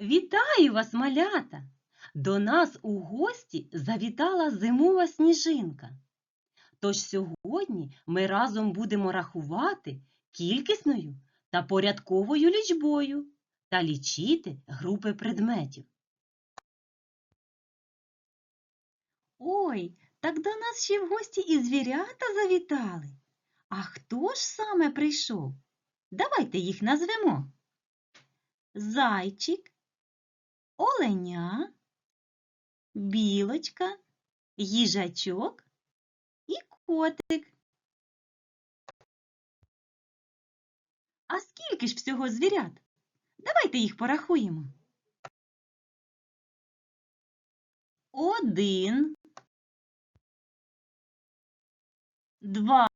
Вітаю вас, малята! До нас у гості завітала зимова сніжинка. Тож сьогодні ми разом будемо рахувати кількісною та порядковою лічбою та лічити групи предметів. Ой, так до нас ще в гості і звірята завітали. А хто ж саме прийшов? Давайте їх назвемо. Зайчик, оленя, білочка, їжачок і котик. А скільки ж всього звірят? Давайте їх порахуємо. Один, два,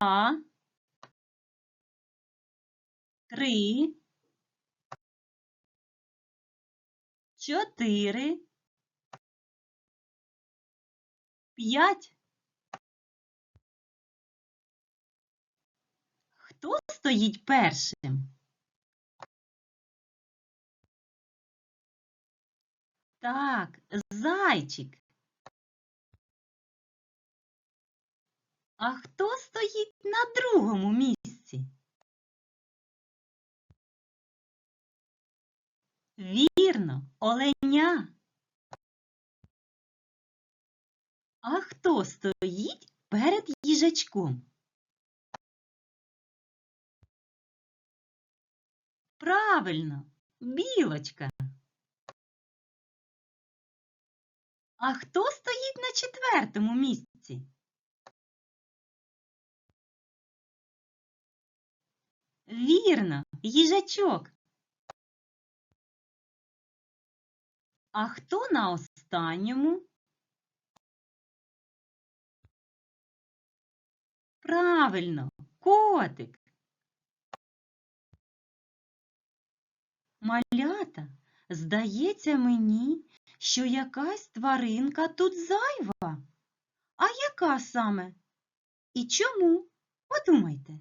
три, чотири, п'ять. Хто стоїть першим? Так, зайчик. А хто стоїть на другому місці? Вірно, оленя. А хто стоїть перед їжачком? Правильно, білочка. А хто стоїть на четвертому місці? Вірно, їжачок. А хто на останньому? Правильно, котик. Малята, здається мені, що якась тваринка тут зайва. А яка саме? І чому? Подумайте.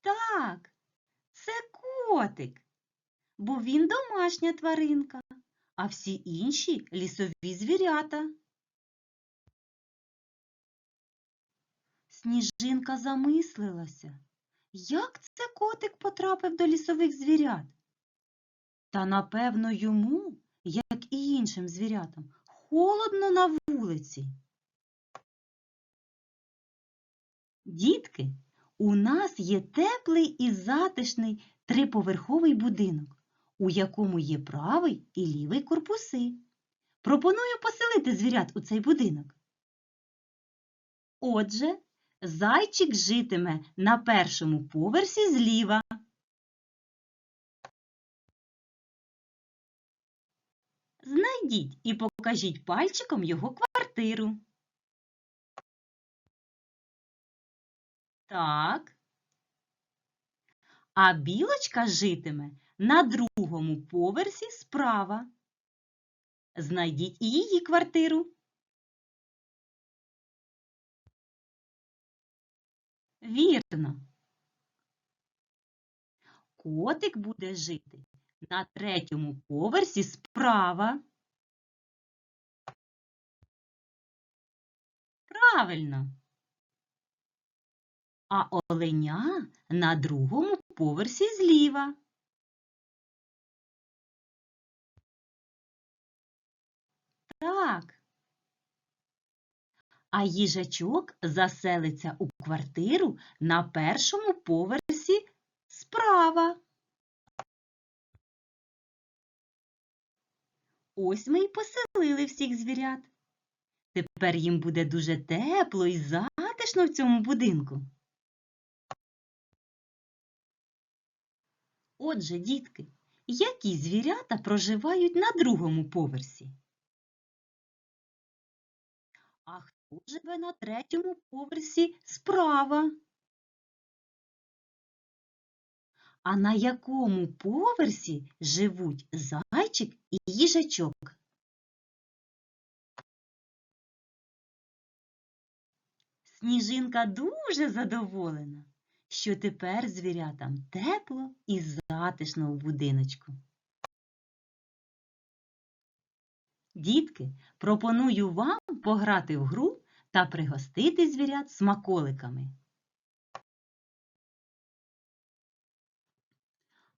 Так, це котик, бо він домашня тваринка, а всі інші лісові звірята. Сніжинка замислилася, як це котик потрапив до лісових звірят? Та, напевно, йому, як і іншим звірятам, холодно на вулиці. Дітки, у нас є теплий і затишний триповерховий будинок, у якому є правий і лівий корпуси. Пропоную поселити звірят у цей будинок. Отже, зайчик житиме на першому поверсі зліва. Знайдіть і покажіть пальчиком його квартиру. Так. А білочка житиме на другому поверсі справа. Знайдіть і її квартиру. Вірно. Котик буде жити на третьому поверсі справа. Правильно. А оленя на другому поверсі зліва. Так. А їжачок заселиться у квартиру на першому поверсі справа. Ось ми й поселили всіх звірят. Тепер їм буде дуже тепло і затишно в цьому будинку. Отже, дітки, які звірята проживають на другому поверсі? А хто живе на третьому поверсі справа? А на якому поверсі живуть зайчик і їжачок? Сніжинка дуже задоволена, що тепер звірятам тепло і затишно у будиночку. Дітки, пропоную вам пограти в гру та пригостити звірят смаколиками.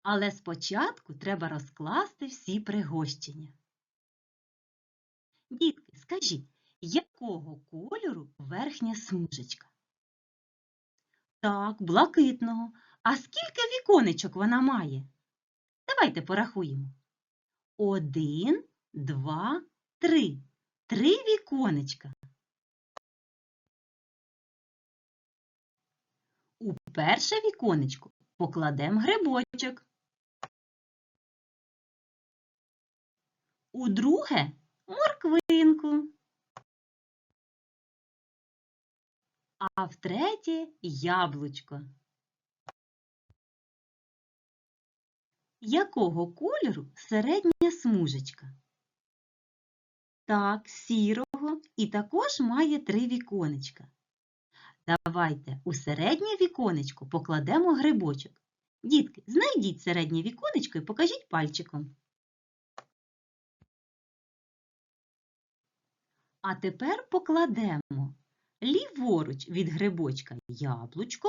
Але спочатку треба розкласти всі пригощення. Дітки, скажіть, якого кольору верхня смужечка? Так, блакитного. А скільки віконечок вона має? Давайте порахуємо. Один, два, три. Три віконечка. У перше віконечко покладемо грибочок. У друге морквинку. А в третє яблучко. Якого кольору середня смужечка? Так, сірого і також має три віконечка. Давайте у середнє віконечко покладемо грибочок. Дітки, знайдіть середнє віконечко і покажіть пальчиком. А тепер покладемо ліворуч від грибочка яблучко,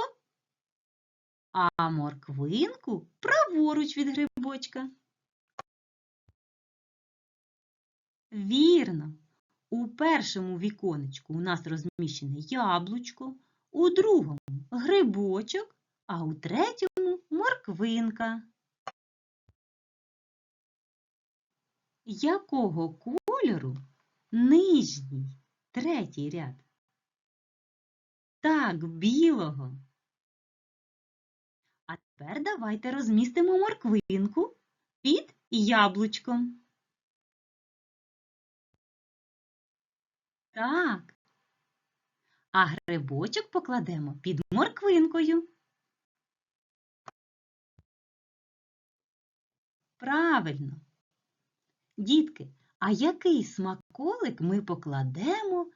а морквинку праворуч від грибочка. Вірно, у першому віконечку у нас розміщене яблучко, у другому грибочок, а у третьому морквинка. Якого кольору нижній третій ряд? Так, білого. А тепер давайте розмістимо морквинку під яблучком. Так. А грибочок покладемо під морквинкою. Правильно. Дітки, а який смаколик ми покладемо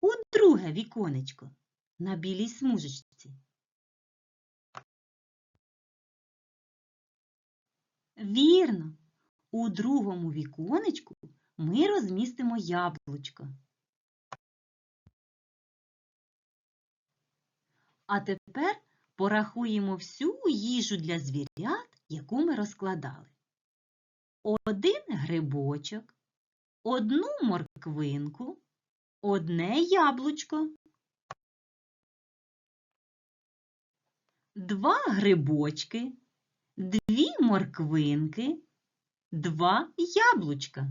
у друге віконечко на білій смужечці? Вірно, у другому віконечку ми розмістимо яблучко. А тепер порахуємо всю їжу для звірят, яку ми розкладали. Один грибочок, одну морквинку, одне яблучко, два грибочки, дві морквинки, два яблучка.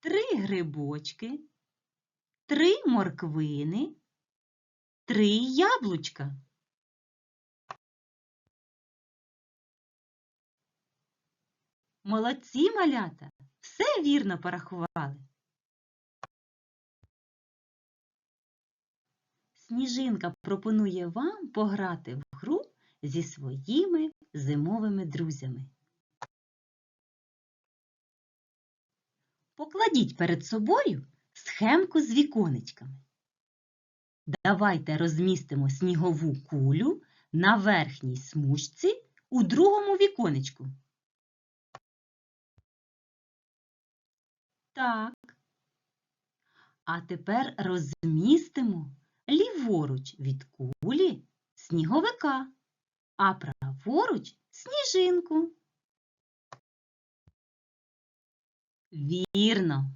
Три грибочки, три морквини, три яблучка. Молодці малята, все вірно порахували. Сніжинка пропонує вам пограти в гру зі своїми зимовими друзями. Покладіть перед собою схемку з віконечками. Давайте розмістимо снігову кулю на верхній смужці у другому віконечку. Так. А тепер розмістимо ліворуч від кулі сніговика, а праворуч сніжинку. Вірно.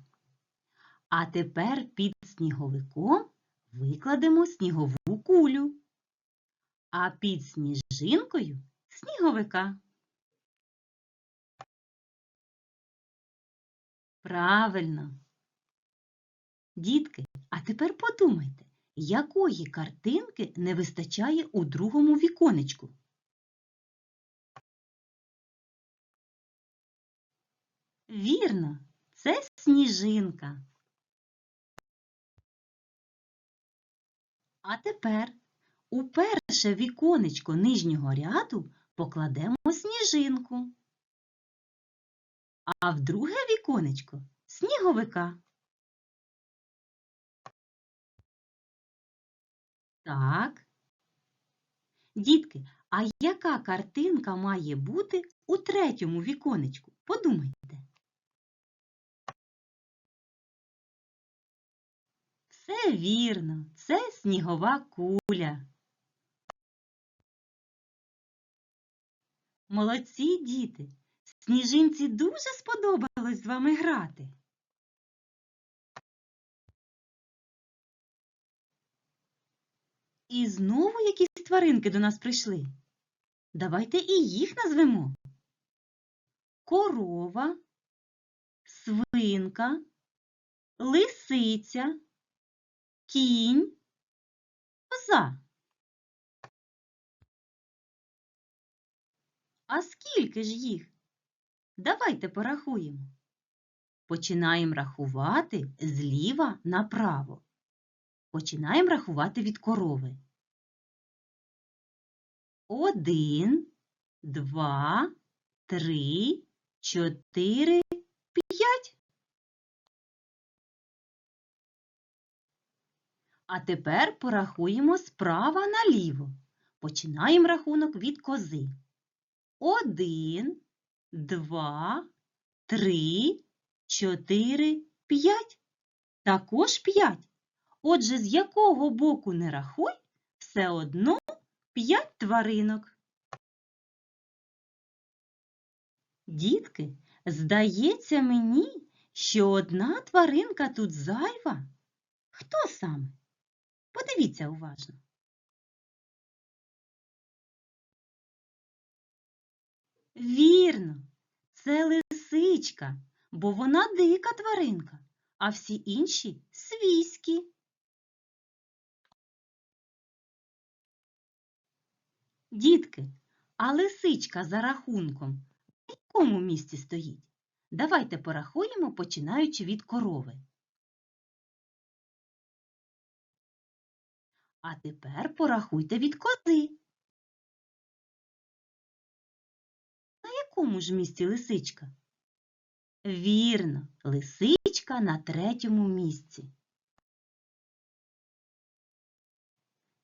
А тепер під сніговиком викладемо снігову кулю, а під сніжинкою сніговика. Правильно. Дітки, а тепер подумайте, якої картинки не вистачає у другому віконечку? Вірно, це сніжинка. А тепер у перше віконечко нижнього ряду покладемо сніжинку, а в друге віконечко сніговика. Так. Дітки, а яка картинка має бути у третьому віконечку? Подумайте. Все вірно, це снігова куля. Молодці діти! Сніжинці дуже сподобалось з вами грати. І знову якісь тваринки до нас прийшли. Давайте і їх назвемо. Корова, свинка, лисиця, кінь, коза. А скільки ж їх? Давайте порахуємо. Починаємо рахувати зліва направо. Починаємо рахувати від корови. Один, два, три, чотири, А тепер порахуємо справа наліво. Починаємо рахунок від кози. Один, два, три, чотири, п'ять. Також п'ять. Отже, з якого боку не рахуй, все одно п'ять тваринок. Дітки, здається мені, що одна тваринка тут зайва. Хто саме? Подивіться уважно. Вірно, це лисичка, бо вона дика тваринка, а всі інші свійські. Дітки, а лисичка за рахунком в якому місці стоїть? Давайте порахуємо, починаючи від корови. А тепер порахуйте від кози. На якому ж місці лисичка? Вірно, лисичка на третьому місці.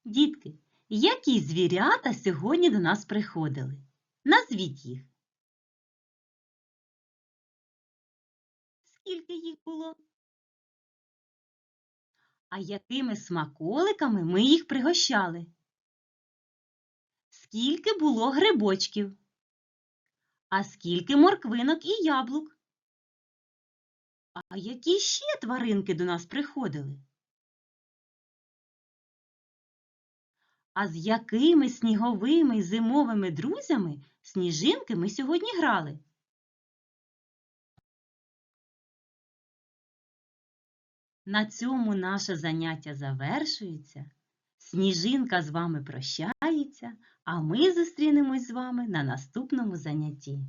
Дітки, які звірята сьогодні до нас приходили? Назвіть їх. Скільки їх було? А якими смаколиками ми їх пригощали? Скільки було грибочків? А скільки морквинок і яблук? А які ще тваринки до нас приходили? А з якими сніговими й зимовими друзями сніжинки ми сьогодні грали? На цьому наше заняття завершується. Сніжинка з вами прощається, а ми зустрінемось з вами на наступному занятті.